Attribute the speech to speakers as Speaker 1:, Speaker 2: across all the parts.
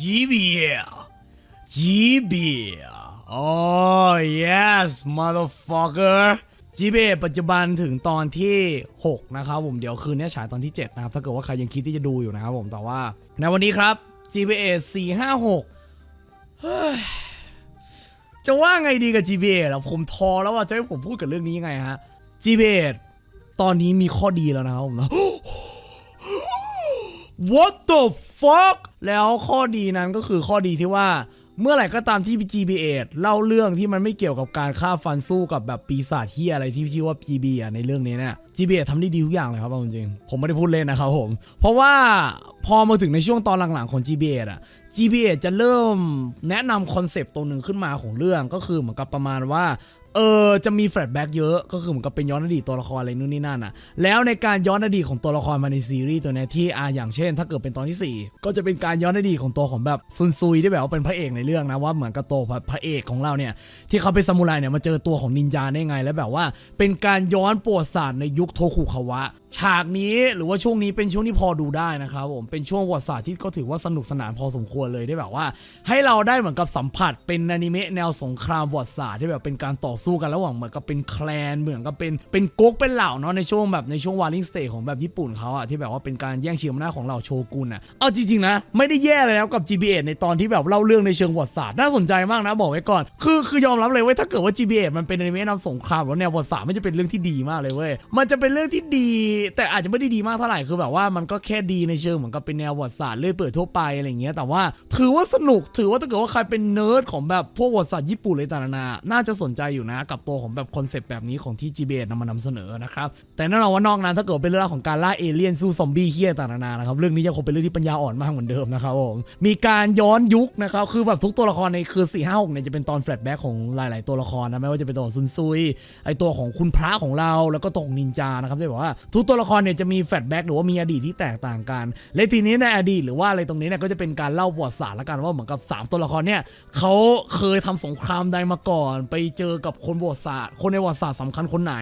Speaker 1: GBL GBL oh yes motherfucker GBL ปัจจุบันถึงตอนที่ 6 นะครับผมเดี๋ยวคืนนี้ฉายตอนที่ 7 นะครับ ถ้าเกิดว่าใครยังคิดที่จะดูอยู่นะครับผมแต่ว่า ในวันนี้ครับ GBA 456จะว่าไงดีกับ GBA ล่ะผมทอแล้วว่าจะให้ผมพูดกับเรื่องนี้ยังไงฮะ GBA ตอนนี้มีข้อดีแล้วนะครับผมนะ What the fuck แล้วข้อดีนั้นก็คือข้อดีที่ว่าเมื่อไหร่ก็ตามที่ GBA เล่าเรื่องที่มันไม่เกี่ยวกับการฆ่าฟันสู้กับแบบปีศาจที่อะไรที่ชื่อว่า GB อะในเรื่องนี้เนี่ย GBA ทำได้ดีทุกอย่างเลยครับเอาจริงๆผมไม่ได้พูดเล่นนะครับผม เพราะว่าพอมาถึงในช่วงตอนหลังๆของ GBA อะ GBA จะเริ่มแนะนำคอนเซปต์ตัวหนึ่งขึ้นมาของเรื่องก็คือเหมือนกับประมาณว่า เออจะมีแฟลชแบ็กเยอะก็คือเหมือนกับเป็นย้อนอดีตตัวละครอะไรนู่นนี่นั่นอะแล้วในการย้อนอดีตของตัวละครมาในซีรีส์ตัวนี้ที่อ่าอย่างเช่น ถ้าเกิดเป็นตอนที่ 4 ก็จะเป็นการย้อนอดีตของตัวของแบบซุนซุยที่แบบว่าเป็นพระเอกในเรื่องนะว่าเหมือนกับตัวพระเอกของเราเนี่ยที่เขาเป็นซามูไรเนี่ยมาเจอตัวของนินจาได้ไง แล้วแบบว่าเป็นการย้อนประวัติศาสตร์ในยุคโทคุคาวะฉากนี้หรือว่าช่วงนี้เป็นช่วงที่พอดูได้นะครับผมเป็นช่วงประวัติศาสตร์ที่ก็ถือว่าสนุกสนานพอสมควรเลยได้แบบว่า ให้เราได้เหมือนกับสัมผัสเป็นอนิเมะแนวสงครามประวัติศาสตร์ที่แบบเป็นการต่อสู้กันระหว่างเหมือนกับเป็นแคลนเหมือนกับเป็นเป็นก๊กเป็นเหล่าเนาะในช่วงแบบในช่วงวาริงสเตทของแบบญี่ปุ่นเขาอะที่แบบว่าเป็นการแย่งชิงอำนาจของเหล่าโชกุนอะเอาจริงๆนะไม่ได้แย่เลยนะกับ GBA ในตอนที่แบบเล่าเรื่องในเชิงประวัติศาสตร์น่าสนใจมากนะบอกไว้ก่อน คือคือยอมรับเลยว้ยถ้าเกิดว่า GBA มันเป็นอนิเมะนวสงครามหรือแนวประวัติศาสตร์ไมันจะเป็นเรื่องที่ดีมากเลยเว้ยมันจะเป็นเรื่องที่ดี แต่อาจจะไม่ได้ดีมากเท่าไหร่คือแบบว่ามันก็แค่ดีในเชิงเหมือนกับเป็นแนวประวัติศาสตร์เลื่อยเปื่อยทั่วไปอะไรเงี้ยแต่ว่าถือว่าสนุกถือว่าถ้าเกิดว่าใครเป็นเนิร์ดของแบบพวกประวัติศาสตร์ญี่ปุ่นเลยต่างๆนานาน่าจะสนใจอยู่นะกับตัวของแบบคอนเซปต์แบบนี้ของที่ GBA นำมานำเสนอนะครับแต่แน่นอนว่านอกนั้นถ้าเกิดเป็นเรื่องของการล่าเอเลี่ยนสู้ซอมบี้เฮี้ยต่างๆนานานะครับเรื่องนี้ยังคงเป็นเรื่องที่ปัญญาอ่อนมากเหมือนเดิมนะครับผมมีการย้อนยุคนะครับคือแบบทุกตัวละครในคือ4 5 6เนี่ยจะเป็นตอนแฟลชแบ็กของหลาย ๆ ตัวละครนะไม่ว่าจะเป็นตัวของซุนซุยไอตัวของคุณพระของเราแล้วก็ตัวของนินจานะครับที่บอกว่าทุกตัวละครเนี่ยจะมีแฟลชแบ็กหรือว่ามีอดีตที่แตกต่างกันและทีนี้ในอดีตหรือว่าอะไรตรงนี้เนี่ยก็จะเป็นการเล่าประวัติศาสตร์ละกันว่าเหมือนกับ 3 ตัวละครเนี่ยเขาเคยทำสงครามใดมาก่อน ไปเจอกับคนประวัติศาสตร์คนในประวัติศาสตร์สำคัญคนไหน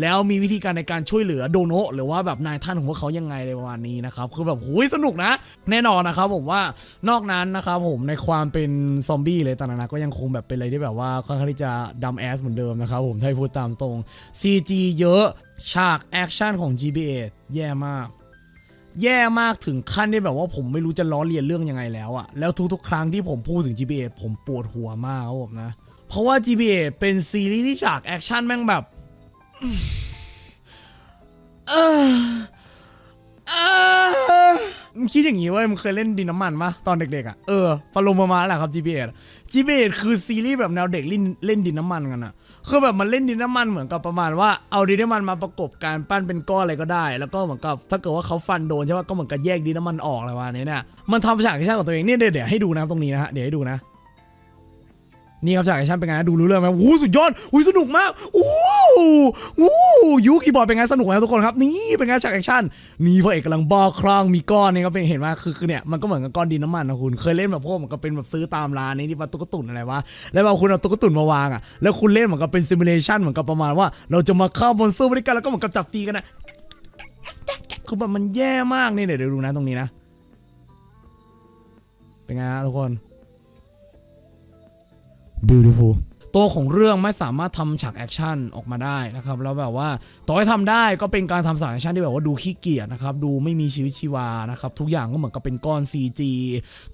Speaker 1: แล้วมีวิธีการในการช่วยเหลือโดโนะหรือว่าแบบนายท่านของพวกเขายังไงอะไรประมาณนี้นะครับคือแบบหุยสนุกนะ แน่นอนนะครับผมว่านอกนั้นนะครับผมในความเป็นซอมบี้เลยต่างๆก็ยังคงแบบเป็นอะไรที่แบบว่าค่อนข้างที่จะดัมแอสเหมือนเดิมนะครับผมถ้าให้พูดตามตรง CG เยอะฉากแอคชั่นของ GBA แย่มากแย่มากถึงขั้นที่แบบว่าผมไม่รู้จะล้อเลียนเรื่องยังไงแล้วอะแล้วทุกๆ ครั้งที่ผมพูดถึง GBA ผมปวดหัวมากครับผมนะ เพราะว่า GBA เป็นซีรีส์ที่ฉากแอคชั่นแม่งแบบเออเออมึงคิดอย่างงี้เว้ยมึงเคยเล่นดินน้ำมันปะตอนเด็กๆอะเออปรมประมาณแหละครับ GBA GBA คือซีรีส์แบบแนวเด็กเล่นเล่นดินน้ำมันกันอะคือแบบมันเล่นดินน้ำมันเหมือนกับประมาณว่าเอาดินน้ำมันมาประกบการปั้นเป็นก้อนอะไรก็ได้ แล้วก็เหมือนกับถ้าเกิดว่าเขาฟันโดนใช่ปะก็เหมือนกับแยกดินน้ำมันออกอะไรประมาณนี้เนี่ยมันทำฉากแอคชั่นของตัวเองเนี่ยเดี๋ยวเดี๋ยวให้ดูนะตรงนี้นะฮะเดี๋ยวให้ดูนะ นี่ครับฉากแอคชั่นเป็นไงนะดูรู้เรื่องไหมโอ้สุดยอดอุ้ยสนุกมากโอ้โหโอ้ยูคีย์บอร์ดเป็นไงสนุกไหมทุกคนครับ นี่เป็นไงฉากแอคชั่นนี่พระเอกกำลังบ้าคลั่งมีก้อนนี่ก็เป็นเห็นว่าคือคือเนี่ยมันก็เหมือนกับก้อนดินน้ำมันนะคุณเคยเล่นแบบพวกมือนกับเป็นแบบซื้อตามร้านนี้ที่ว่าตุ๊กตุ่นอะไรวะแล้วเอาคุณเอาตุ๊กตุ่นมาวางอะแล้วคุณเล่นเหมือนกับเป็นซิมูเลชันเหมือนกับประมาณว่า เราจะมาฆ่ามอนสเตอร์ด้วยกันแล้วก็เหมือนกับจับตีกันนะคือแบบมันแย่มากนี่ยเดี๋ยวดูนะตรงนี้นะ เป็นไงฮะทุกคน beautiful ตัวของเรื่องไม่สามารถทำฉากแอคชั่นออกมาได้นะครับ แล้วแบบว่าต่อให้ทำได้ก็เป็นการทำฉากแอคชั่นที่แบบว่าดูขี้เกียจนะครับ ดูไม่มีชีวิตชีวานะครับ ทุกอย่างก็เหมือนกับเป็นก้อน CG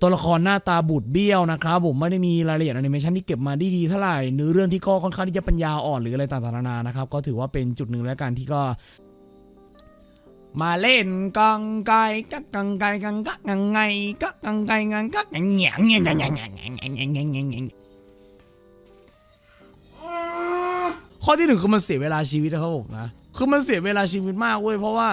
Speaker 1: ตัวละครหน้าตาบูดเบี้ยวนะครับ ผมไม่ได้มีรายละเอียดแอนิเมชันที่เก็บมาได้ดีเท่าไหร่เนื้อเรื่องที่ก็ค่อนข้างที่จะปัญญาอ่อนหรืออะไรต่างๆนานานะครับ ก็ถือว่าเป็นจุดหนึ่งแล้วกันที่ก็มาเล่นกังไก่กักกังไก่กังกักกังไงกักกังไก่กังกักกังแงงแงงแงงแงงแงงแงงแงงแง ข้อที่หนึ่งคือมันเสียเวลาชีวิตนะครับผมนะ คือมันเสียเวลาชีวิตมากเว้ยเพราะว่า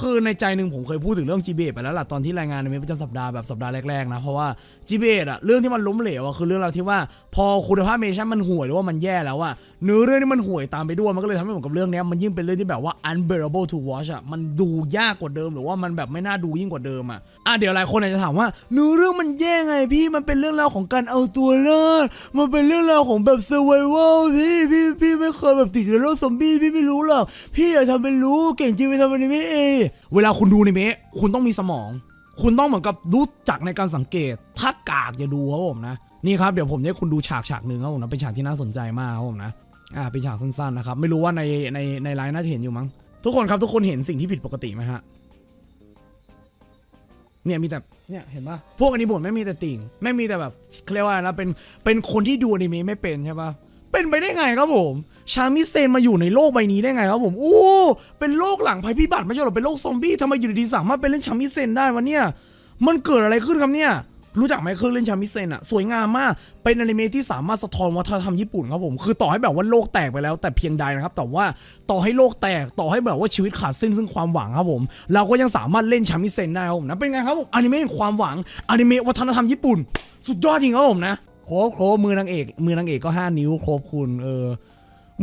Speaker 1: คือในใจหนึ่งผมเคยพูดถึงเรื่อง g b ไปแล้วล่ะตอนที่รายงานในเมประจำสัปดาห์แบบสัปดาห์แรกๆนะเพราะว่า g b อะเรื่องที่มันล้มเหลวอะคือเรื่องเราวที่ว่าพอคุณภาพเมชั่นมันห่วยหรือว่ามันแย่แล้วอะเนื้อเรื่องที่มันห่วยตามไปด้วยมันก็เลยทำให้เหมือนกับเรื่องนี้มันยิ่งเป็นเรื่องที่แบบว่า unbearable to watch อะมันดูยากกว่าเดิม หรือว่ามันแบบไม่น่าดูยิ่งกว่าเดิมอะอะเดี๋ยวหลายคนอาจจะถามว่าเนื้อเรื่องมันแย่ไงพี่มันเป็นเรื่องราวของการเอาตัวรอดมันเป็นเรื่องราวของแบบ survival พี่พี่พี่ไม่เคยแบบติดในโลกซอมบี้พี่ไม่รู้หรอกพี่อย่าทำเป็นรู้เก่งจริงไปทำอนิเมะเองเวลาคุณดูอนิเมะคุณต้องมีสมอง คุณต้องเหมือนกับรู้จักในการสังเกต ถ้ากากอย่าดูครับผมนะนี่ครับเดี๋ยวผมจะให้คุณดูฉากฉากหนึ่งครับผมนะเป็นฉากที่น่าสนใจมากครับผมนะอ่าเป็นฉากสั้นๆนะครับไม่รู้ว่าในในในไลน์น่าจะเห็นอยู่มั้งทุกคนครับทุกคนเห็นสิ่งที่ผิดปกติไหมฮะเนี่ยมีแต่เนี่ยเห็นปะพวกอนิเมะไม่มีแต่ติ่งไม่มีแต่แบบเรียกว่านะเป็นเป็นคนที่ดูอนิเมะไม่เป็นใช่ปะเป็นไปได้ไงครับผม ชามิเซนมาอยู่ในโลกใบนี้ได้ไงครับผมโอ้เป็นโลกหลังภัยพิบัติไม่ใช่หรอเป็นโลกซอมบี้ทำไมอยู่ดีๆสามารถไปเล่นชามิเซนได้วะเนี่ยมันเกิดอะไรขึ้นครับเนี่ยรู้จักไหมเครื่องเล่นชามิเซนอะสวยงามมาก เป็นอนิเมะที่สามารถสะท้อนวัฒนธรรมญี่ปุ่นครับผม คือต่อให้แบบว่าโลกแตกไปแล้ว แต่เพียงใดนะครับ แต่ว่าต่อให้โลกแตกต่อให้แบบว่าชีวิตขาดสิ้นซึ่งความหวังครับผม เราก็ยังสามารถเล่นชามิเซนได้ครับผมนะเป็นไงครับผมอนิเมะแห่งความหวังอนิเมะวัฒนธรรมญี่ปุ่น สุดยอดจริงครับผมนะโครบโครบมือนางเอก มือนางเอกก็ห้านิ้วโครบคุณเออ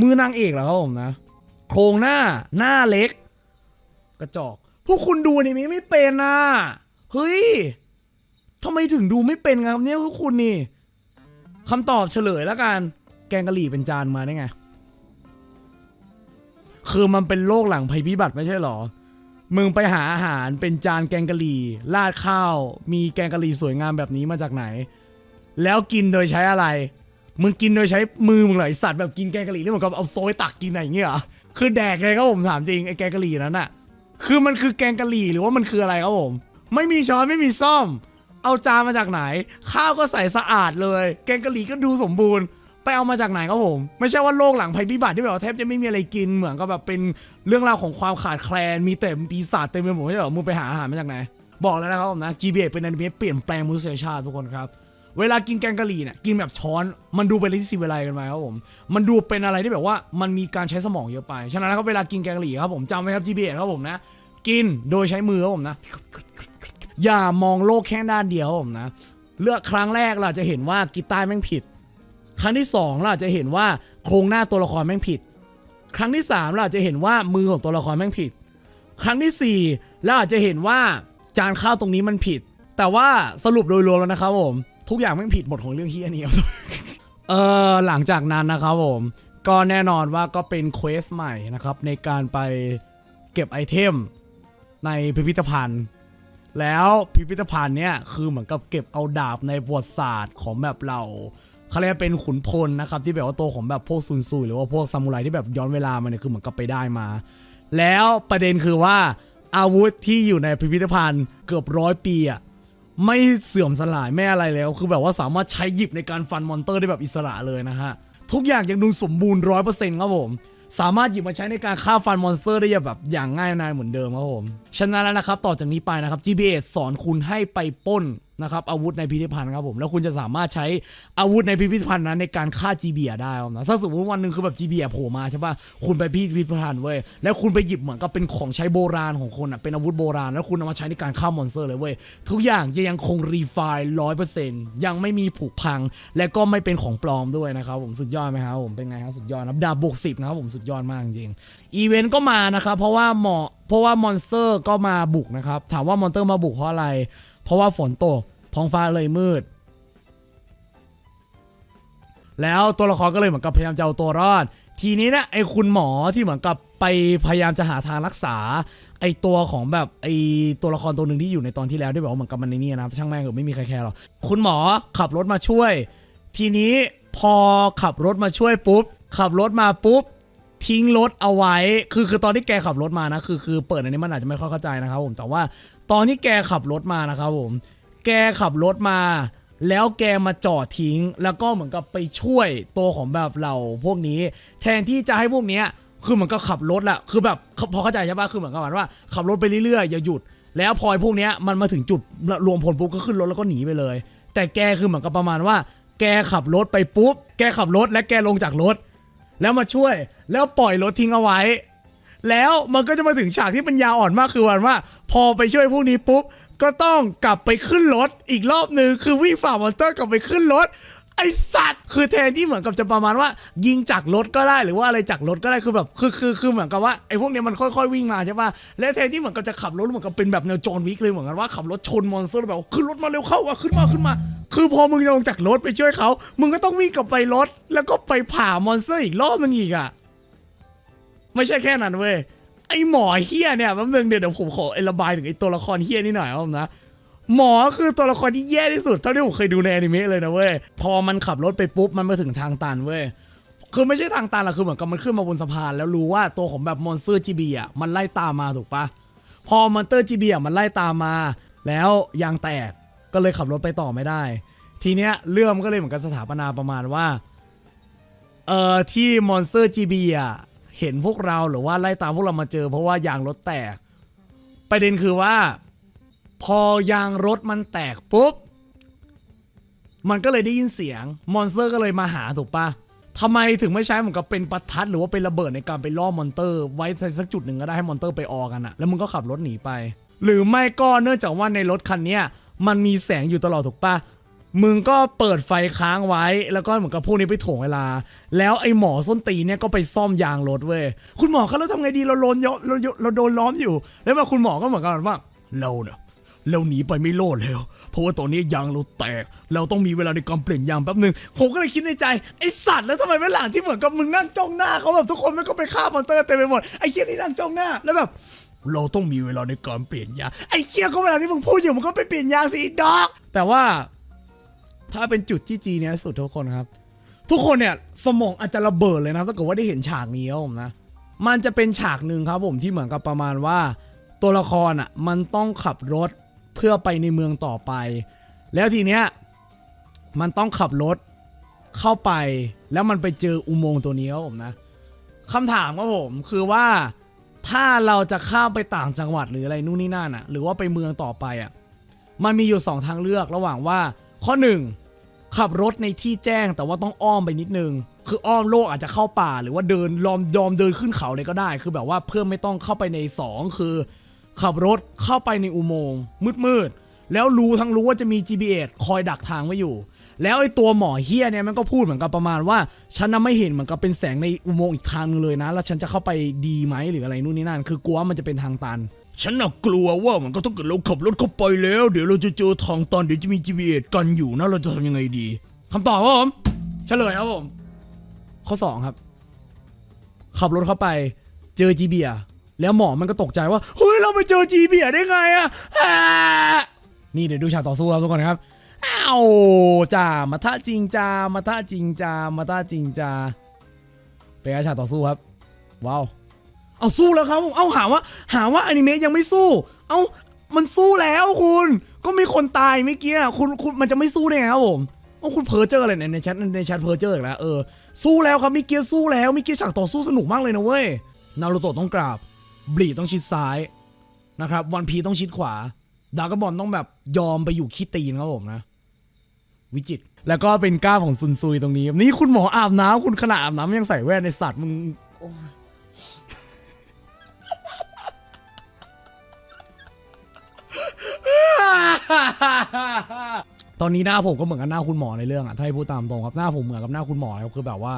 Speaker 1: มือนางเอกเหรอครับผมนะ โครงหน้าหน้าเล็ก กระจอก พวกคุณดูนิเมะไม่เป็นนะ เฮ้ยทำไมถึงดูไม่เป็นครับเนี่ยคือคุณนี่คำตอบเฉลยแล้วกัน แกงกะหรี่เป็นจานมาได้ไง คือมันเป็นโลกหลังภัยพิบัติไม่ใช่หรอ มึงไปหาอาหารเป็นจานแกงกะหรี่ราดข้าว มีแกงกะหรี่สวยงามแบบนี้มาจากไหน แล้วกินโดยใช้อะไร มึงกินโดยใช้มือมึงเหรอไอสัตว์แบบกินแกงกะหรี่แล้วเหมือนกับเอาโซยตักกินอะไรอย่างเงี้ยเหรอคือแดกเลยครับผมถามจริงไอแกงกะหรี่นั้นอะคือมันคือแกงกะหรี่หรือว่ามันคืออะไรครับผม ไม่มีช้อนไม่มีซ่อม เอาจานมาจากไหน ข้าวก็ใส่สะอาดเลย แกงกะหรี่ก็ดูสมบูรณ์ไปเอามาจากไหนครับผม ไม่ใช่ว่าโลกหลังภัยพิบัติที่แบบว่าแทบจะไม่มีอะไรกินเหมือนกับแบบเป็นเรื่องราวของความขาดแคลนมีแต่ปีศาจเต็มไปหมดไม่ใช่เหรอมึงไปหาอาหารมาจากไหนบอกแล้วนะครับผมนะ GBA เป็นอนิเมะเปลี่ยนแปลงมนุษยชาติทุกคนครับ เวลากินแกงกะหรี่เนี่ยกินแบบช้อนมันดูเป็นอะไรที่สิวิไลกันไปครับผมมันดูเป็นอะไรที่แบบว่ามันมีการใช้สมองเยอะไปฉะนั้นนะครับเวลากินแกงกะหรี่ครับผมจำไว้ครับ GBA ครับผมนะกินโดยใช้มือครับผมนะ อย่ามองโลกแค่ด้านเดียวครับผมนะเลือกครั้งแรกเราจะเห็นว่ากีตาร์แม่งผิด ครั้งที่สองเราจะเห็นว่าโครงหน้าตัวละครแม่งผิด ครั้งที่สามเราจะเห็นว่ามือของตัวละครแม่งผิด ครั้งที่สี่เราอาจจะเห็นว่าจานข้าวตรงนี้มันผิด แต่ว่าสรุปโดยรวมแล้วนะครับผม ทุกอย่างแม่ผิดหมดของเรื่องเฮียนี้ครับเออหลังจากนั้นนะครับผม ก็แน่นอนว่าก็เป็นเควสใหม่นะครับ ในการไปเก็บไอเทมในพิพิธภัณฑ์ แล้วพิพิธภัณฑ์เนี่ยคือเหมือนกับเก็บเอาดาบในประวัติศาสตร์ของแบบเราเขาเรียกเป็นขุนพลนะครับ ที่แบบว่าตัวของแบบพวกซุนซุยหรือว่าพวกซามูไรที่แบบย้อนเวลามาเนี่ยคือเหมือนกับไปได้มา แล้วประเด็นคือว่าอาวุธที่อยู่ในพิพิธภัณฑ์เกือบร้อยปีอะ ไม่เสื่อมสลายไม่อะไรแล้ว คือแบบว่าสามารถใช้หยิบในการฟันมอนเตอร์ได้แบบอิสระเลยนะฮะ ทุกอย่างยังดูสมบูรณ์ร้อยเปอร์เซ็นต์ครับผม สามารถหยิบมาใช้ในการฆ่าฟันมอนสเตอร์ได้แบบอย่างง่ายนายเหมือนเดิมครับผม ฉะนั้นแล้วนะครับต่อจากนี้ไปนะครับ GBA สอนคุณให้ไปป้น นะครับอาวุธในพิพิธภัณฑ์ครับผมแล้วคุณจะสามารถใช้อาวุธในพิพิธภัณฑ์นั้นในการฆ่า GBA ได้ครับนะถ้าสมมติวันหนึ่งคือแบบ GBA โผล่มาใช่ป่ะคุณไปพิพิธภัณฑ์เว้ยแล้วคุณไปหยิบเหมือนกับเป็นของใช้โบราณของคนอะเป็นอาวุธโบราณ แล้วคุณเอามาใช้ในการฆ่ามอนสเตอร์เลยเว้ยทุกอย่างจะยังคงรีไฟล์ร้อยเปอร์เซ็นต์ยังไม่มีผุพัง และก็ไม่เป็นของปลอมด้วยนะครับผมสุดยอดไหมครับผมเป็นไงครับสุดยอดนะดาบบวกสิบนะครับผมสุดยอดมากจริงอีเวนต์ก็มานะครับเพราะว่าเหมอเพราะว่ามอนสเตอร์ก็มาบุกนะครับถามว่ามอนสเตอร์มาบุกเพราะอะไร เพราะว่าฝนตกท้องฟ้าเลยมืด แล้วตัวละครก็เลยเหมือนกับพยายามจะเอาตัวรอด ทีนี้นะไอ้คุณหมอที่เหมือนกับไปพยายามจะหาทางรักษา ไอ้ตัวของแบบไอ้ตัวละครตัวหนึ่งที่อยู่ในตอนที่แล้วที่แบบว่าเหมือนกับมันในนี่นะช่างแม่งเถอไม่มีใครแคร์หรอกคุณหมอขับรถมาช่วย ทีนี้พอขับรถมาช่วยปุ๊บขับรถมาปุ๊บ ทิ้งรถเอาไว้ คือคือตอนที่แกขับรถมานะ คือคือเปิดอันนี้มันอาจจะไม่ค่อยเข้าใจนะครับผม แต่ว่าตอนที่แกขับรถมานะครับผม แกขับรถมา แล้วแกมาจอดทิ้ง แล้วก็เหมือนกับไปช่วยตัวของแบบเราพวกนี้ แทนที่จะให้พวกเนี้ย คือเหมือนกับขับรถแหละคือแบบพอเข้าใจใช่ปะคือเหมือนกับว่า ขับรถไปเรื่อยๆอย่าหยุด แล้วพอไอ้พวกเนี้ยมันมาถึงจุดรวมพลปุ๊บก็ขึ้นรถแล้วก็หนีไปเลย แต่แกคือเหมือนกับประมาณว่าแกขับรถไปปุ๊บ แกขับรถและแกลงจากรถ แล้วมาช่วยแล้วปล่อยรถทิ้งเอาไว้ แล้วมันก็จะมาถึงฉากที่ปัญญาอ่อนมากคือวันว่า พอไปช่วยพวกนี้ปุ๊บก็ต้องกลับไปขึ้นรถอีกรอบหนึ่งคือวิ่งฝ่ามอนเตอร์กลับไปขึ้นรถ ไอสัตว์คือแทนที่เหมือนกับจะประมาณว่า ยิงจากรถก็ได้หรือว่าอะไรจากรถก็ได้คือแบบคือคือคือเหมือนกับว่าไอพวกเนี้ยมันค่อยๆวิ่งมาใช่ป่ะและแทนที่เหมือนกับจะขับรถเหมือนกับเป็นแบบแนวจอห์นวิกเลยเหมือนกันว่าขับรถชนมอนสเตอร์แบบขึ้นรถมาเร็วเข้าว่ะขึ้นมาขึ้นมา คือพอมึงจะลงจากรถไปช่วยเขามึงก็ต้องวิ่งกลับไปรถ แล้วก็ไปผ่ามอนสเตอร์อีกรอบนึงอีกอะไม่ใช่แค่นั้นเว้ยไอหมอเฮียเนี่ยแป๊บนึงเดี๋ยวผมขอไอระบายถึงไอตัวละครเฮียนี่หน่อยครับผมนะ หมอคือตัวละครที่แย่ที่สุดเท่าที่ผมเคยดูในอนิเมะเลยนะเว้ย พอมันขับรถไปปุ๊บ มันมาถึงทางตันเว้ย คือไม่ใช่ทางตันหรอกคือเหมือนกับมันขึ้นมาบนสะพานแล้วรู้ว่าตัวของแบบมอนสเตอร์จีบีอะมันไล่ตามมาถูกปะพอมอนสเตอร์จีบีอะมันไล่ตามมา แล้วยางแตกก็เลยขับรถไปต่อไม่ได้ ทีเนี้ยเรื่องมันก็เลยเหมือนกันสถาปนาประมาณว่าเอ่อที่มอนสเตอร์จีบีอะเห็นพวกเราหรือว่าไล่ตามพวกเรามาเจอ เพราะว่ายางรถแตกประเด็นคือว่า พอยางรถมันแตกปุ๊บ มันก็เลยได้ยินเสียง มอนสเตอร์ก็เลยมาหาถูกปะทำไมถึงไม่ใช้เหมือนกับเป็นประทัดหรือว่าเป็นระเบิดในการไปล่อมอนเตอร์ ไว้ในสักจุดหนึ่งก็ได้ให้มอนเตอร์ไปออกันอะแล้วมึงก็ขับรถหนีไป หรือไม่ก็เนื่องจากว่าในรถคันเนี้ยมันมีแสงอยู่ตลอดถูกปะมึงก็เปิดไฟค้างไว้ แล้วก็เหมือนกับพวกนี้ไปถ่วงเวลา แล้วไอ้หมอส้นตีนเนี่ยก็ไปซ่อมยางรถเว้ยคุณหมอเขาแล้วทำไงดีเราโดนเยอะเราโดนล้อมอยู่ แล้วมาคุณหมอก็เหมือนกันว่าเราเนี่ย เราหนีไปไม่รอดแล้ว เพราะว่าตอนนี้ยางเราแตก เราต้องมีเวลาในการเปลี่ยนยางแป๊บหนึ่งผมก็เลยคิดในใจไอสัตว์แล้วทำไมไม่หลังที่เหมือนกับมึงนั่งจ้องหน้าเขาแบบทุกคนมันก็ไปฆ่ามอนเตอร์เต็มไปหมดไอ้เคียนี่นั่งจ้องหน้าแล้วแบบเราต้องมีเวลาในการเปลี่ยนยางไอ้เคียก็เวลาที่มึงพูดอยู่มันก็ไปเปลี่ยนยางสิอีดอก แต่ว่า ถ้าเป็นจุดที่จีเนี่ยสุดทุกคนครับ ทุกคนเนี่ยสมองอาจจะระเบิดเลยนะถ้าเกิดว่าได้เห็นฉากนี้ผมนะมันจะเป็นฉากหนึ่งครับผมที่เหมือนกับประมาณว่า ตัวละครอะ มันต้องขับรถ เพื่อไปในเมืองต่อไป แล้วทีเนี้ยมันต้องขับรถเข้าไปแล้วมันไปเจออุโมงค์ตัวนี้ครับผมนะคำถามครับผมคือว่าถ้าเราจะข้ามไปต่างจังหวัดหรืออะไรนู่นนี่นั่นอะหรือว่าไปเมืองต่อไปอะมันมีอยู่ 2 ทางเลือกระหว่างว่า ข้อ 1 ขับรถในที่แจ้งแต่ว่าต้องอ้อมไปนิดนึง คืออ้อมโลกอาจจะเข้าป่า หรือว่าเดินลอมยอมเดินขึ้นเขาเลยก็ได้ คือแบบว่าเพื่อไม่ต้องเข้าไปใน 2 คือ ขับรถเข้าไปในอุโมงค์มืดๆแล้วรู้ทั้งรู้ว่าจะมี GPS คอยดักทางไว้อยู่ แล้วไอ้ตัวหมอเฮียเนี่ยมันก็พูดเหมือนกับประมาณว่า ฉันน่ะไม่เห็นเหมือนกับเป็นแสงในอุโมงค์อีกทางนึงเลยนะ แล้วฉันจะเข้าไปดีไหมหรืออะไรนู่นนี่นั่น คือกลัวว่ามันจะเป็นทางตัน ฉันน่ะกลัวว่ามันก็ต้องเกิดเราขับรถเข้าไปแล้ว เดี๋ยวเราจะเจอทางตันเดี๋ยวจะมี GPS กันอยู่นะเราจะทำยังไงดีคำตอบครับผมเฉลยครับผมข้อสองครับ ขับรถเข้าไปเจอจีเบีย แล้วหมอมันก็ตกใจว่าเฮ้ยเราไปเจอจีเบียได้ไงอะอ่านี่เดี๋ยวดูฉากต่อสู้ครับทุกคนครับอ้าวจ่ามาท่าจริงจามาท่าจริงจามาท่าจริงจาเป็นไงฉากต่อสู้ครับว้าวเอาสู้แล้วครับผมเอาหาว่า หาว่าอนิเมะยังไม่สู้ เอามันสู้แล้วคุณ ก็มีคนตายเมื่อกี้อะคุณคุณมันจะไม่สู้ได้ไงครับผมโอ้คุณเพอเจอร์อะไรเนี่ยในแชทในแชทเพอเจอร์อีกแล้วเออสู้แล้วครับมิเกียสู้แล้วมิเกียฉากต่อสู้สนุกมากเลยนะเว้ยนารูโตะต้องกราบ บลีต้องชิดซ้ายนะครับวันพีต้องชิดขวาดากบอลต้องแบบยอมไปอยู่ขี้ตีนครับผมนะ วิจิต แล้วก็เป็นก้าของซุนซุยตรงนี้ นี่คุณหมออาบน้ำคุณขนาดอาบน้ำยังใส่แว่นในสัตว์มึงตอนนี้หน้าผมก็เหมือนกับหน้าคุณหมอในเรื่องอะถ้าให้พูดตามตรงครับหน้าผมเหมือนกับหน้าคุณหมอแล้วคือแบบว่า